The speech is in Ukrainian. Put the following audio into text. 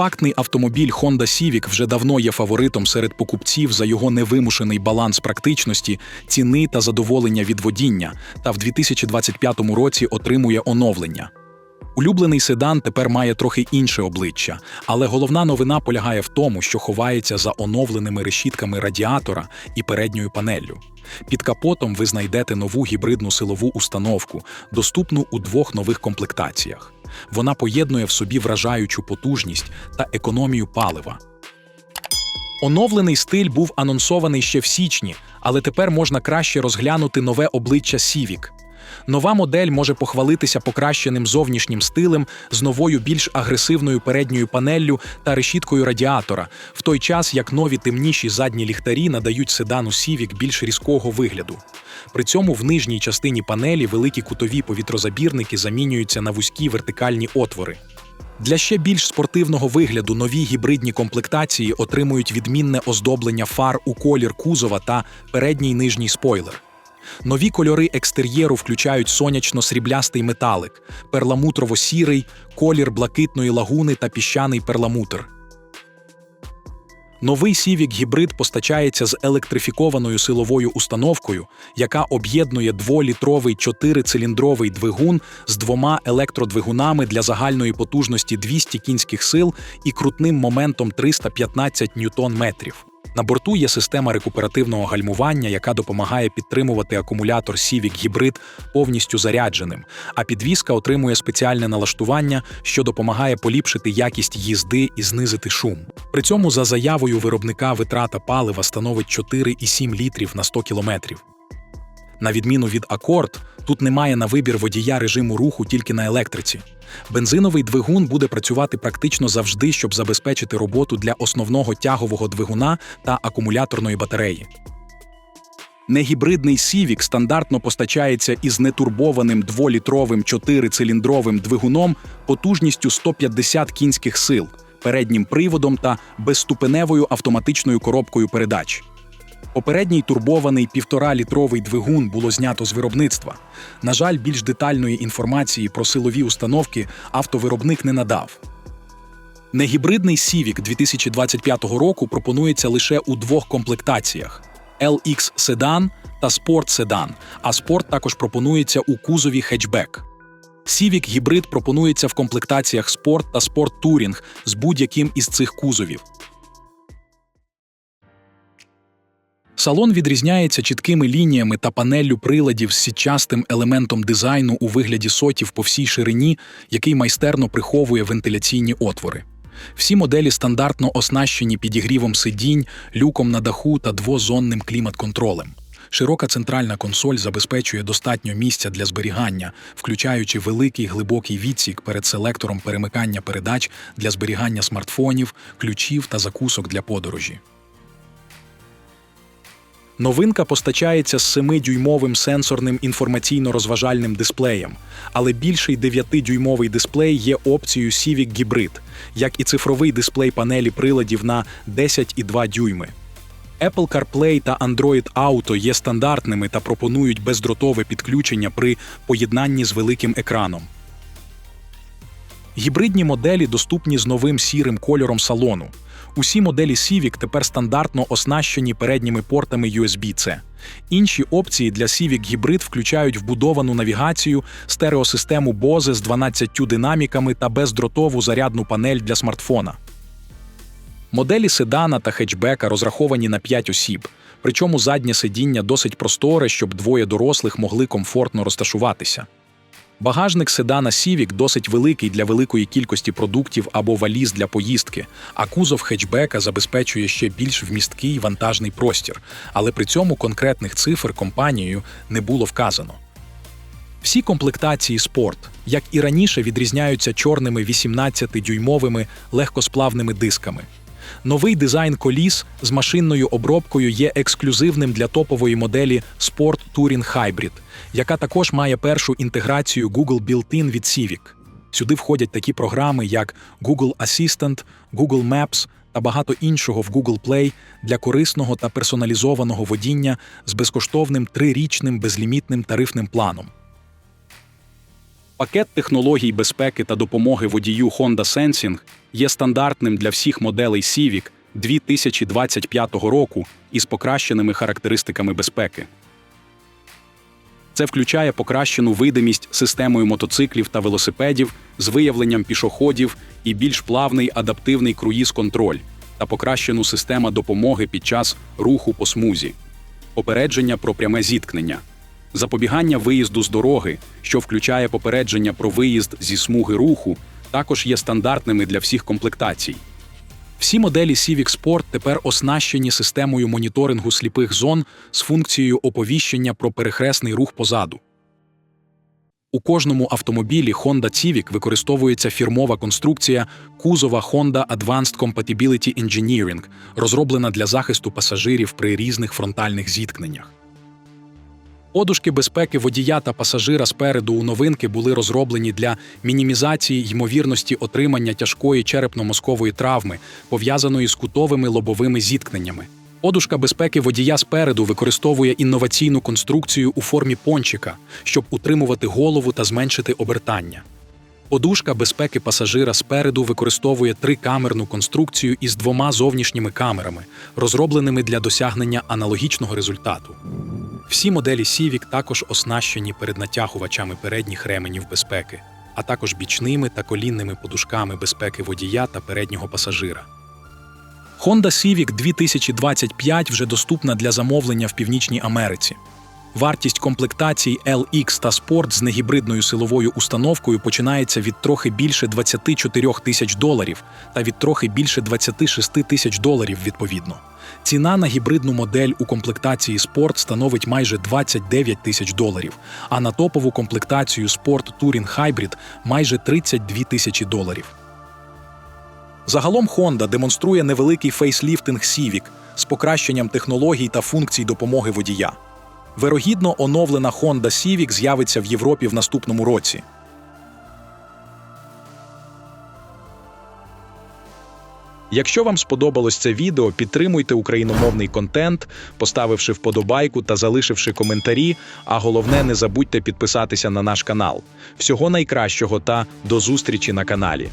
Компактний автомобіль Honda Civic вже давно є фаворитом серед покупців за його невимушений баланс практичності, ціни та задоволення від водіння, та в 2025 році отримує оновлення. Улюблений седан тепер має трохи інше обличчя, але головна новина полягає в тому, що ховається за оновленими решітками радіатора і передньою панеллю. Під капотом ви знайдете нову гібридну силову установку, доступну у двох нових комплектаціях. Вона поєднує в собі вражаючу потужність та економію палива. Оновлений стиль був анонсований ще в січні, але тепер можна краще розглянути нове обличчя Civic. Нова модель може похвалитися покращеним зовнішнім стилем з новою більш агресивною передньою панеллю та решіткою радіатора, в той час як нові темніші задні ліхтарі надають седану Civic більш різкого вигляду. При цьому в нижній частині панелі великі кутові повітрозабірники замінюються на вузькі вертикальні отвори. Для ще більш спортивного вигляду нові гібридні комплектації отримують відмінне оздоблення фар у колір кузова та передній нижній спойлер. Нові кольори екстер'єру включають сонячно-сріблястий металик, перламутрово-сірий, колір блакитної лагуни та піщаний перламутр. Новий Civic гібрид постачається з електрифікованою силовою установкою, яка об'єднує дволітровий чотирициліндровий двигун з двома електродвигунами для загальної потужності 200 кінських сил і крутним моментом 315 ньютон-метрів. На борту є система рекуперативного гальмування, яка допомагає підтримувати акумулятор Civic Hybrid повністю зарядженим, а підвізка отримує спеціальне налаштування, що допомагає поліпшити якість їзди і знизити шум. При цьому за заявою виробника витрата палива становить 4,7 літрів на 100 кілометрів. На відміну від Accord, тут немає на вибір водія режиму руху тільки на електриці. Бензиновий двигун буде працювати практично завжди, щоб забезпечити роботу для основного тягового двигуна та акумуляторної батареї. Негібридний Civic стандартно постачається із нетурбованим дволітровим чотирициліндровим двигуном потужністю 150 кінських сил, переднім приводом та безступеневою автоматичною коробкою передач. Попередній турбований півтора-літровий двигун було знято з виробництва. На жаль, більш детальної інформації про силові установки автовиробник не надав. Негібридний Civic 2025 року пропонується лише у двох комплектаціях: LX Sedan та Sport Sedan, а Sport також пропонується у кузові хетчбек. Civic гібрид пропонується в комплектаціях Sport та Sport Touring з будь-яким із цих кузовів. Салон відрізняється чіткими лініями та панеллю приладів з сітчастим елементом дизайну у вигляді сотів по всій ширині, який майстерно приховує вентиляційні отвори. Всі моделі стандартно оснащені підігрівом сидінь, люком на даху та двозонним клімат-контролем. Широка центральна консоль забезпечує достатньо місця для зберігання, включаючи великий глибокий відсік перед селектором перемикання передач для зберігання смартфонів, ключів та закусок для подорожі. Новинка постачається з 7-дюймовим сенсорним інформаційно-розважальним дисплеєм, але більший 9-дюймовий дисплей є опцією Civic Hybrid, як і цифровий дисплей панелі приладів на 10,2 дюйми. Apple CarPlay та Android Auto є стандартними та пропонують бездротове підключення при поєднанні з великим екраном. Гібридні моделі доступні з новим сірим кольором салону. Усі моделі Civic тепер стандартно оснащені передніми портами USB-C. Інші опції для Civic Hybrid включають вбудовану навігацію, стереосистему Bose з 12 динаміками та бездротову зарядну панель для смартфона. Моделі седана та хетчбека розраховані на 5 осіб, причому заднє сидіння досить просторе, щоб двоє дорослих могли комфортно розташуватися. Багажник седана Civic досить великий для великої кількості продуктів або валіз для поїздки, а кузов хетчбека забезпечує ще більш вмісткий вантажний простір, але при цьому конкретних цифр компанією не було вказано. Всі комплектації спорт, як і раніше, відрізняються чорними 18-дюймовими легкосплавними дисками. Новий дизайн коліс з машинною обробкою є ексклюзивним для топової моделі Sport Touring Hybrid, яка також має першу інтеграцію Google Built-in від Civic. Сюди входять такі програми, як Google Assistant, Google Maps та багато іншого в Google Play для корисного та персоналізованого водіння з безкоштовним трирічним безлімітним тарифним планом. Пакет технологій безпеки та допомоги водію Honda Sensing є стандартним для всіх моделей Civic 2025 року із покращеними характеристиками безпеки. Це включає покращену видимість системою мотоциклів та велосипедів з виявленням пішоходів і більш плавний адаптивний круїз-контроль та покращену систему допомоги під час руху по смузі, попередження про пряме зіткнення, запобігання виїзду з дороги, що включає попередження про виїзд зі смуги руху, також є стандартними для всіх комплектацій. Всі моделі Civic Sport тепер оснащені системою моніторингу сліпих зон з функцією оповіщення про перехресний рух позаду. У кожному автомобілі Honda Civic використовується фірмова конструкція кузова Honda Advanced Compatibility Engineering, розроблена для захисту пасажирів при різних фронтальних зіткненнях. Подушки безпеки водія та пасажира спереду у новинки були розроблені для мінімізації ймовірності отримання тяжкої черепно-мозкової травми, пов'язаної з кутовими лобовими зіткненнями. Подушка безпеки водія спереду використовує інноваційну конструкцію у формі пончика, щоб утримувати голову та зменшити обертання. Подушка безпеки пасажира спереду використовує трикамерну конструкцію із двома зовнішніми камерами, розробленими для досягнення аналогічного результату. Всі моделі Civic також оснащені переднатягувачами передніх ременів безпеки, а також бічними та колінними подушками безпеки водія та переднього пасажира. Honda Civic 2025 вже доступна для замовлення в Північній Америці. Вартість комплектацій LX та Sport з негібридною силовою установкою починається від трохи більше 24 тисяч доларів та від трохи більше 26 тисяч доларів відповідно. Ціна на гібридну модель у комплектації Sport становить майже 29 тисяч доларів, а на топову комплектацію Sport Touring Hybrid – майже 32 тисячі доларів. Загалом Honda демонструє невеликий фейсліфтинг Civic з покращенням технологій та функцій допомоги водія. Вирогідно, оновлена Honda Civic з'явиться в Європі в наступному році. Якщо вам сподобалось це відео, підтримуйте україномовний контент, поставивши вподобайку та залишивши коментарі. А головне, не забудьте підписатися на наш канал. Всього найкращого та до зустрічі на каналі.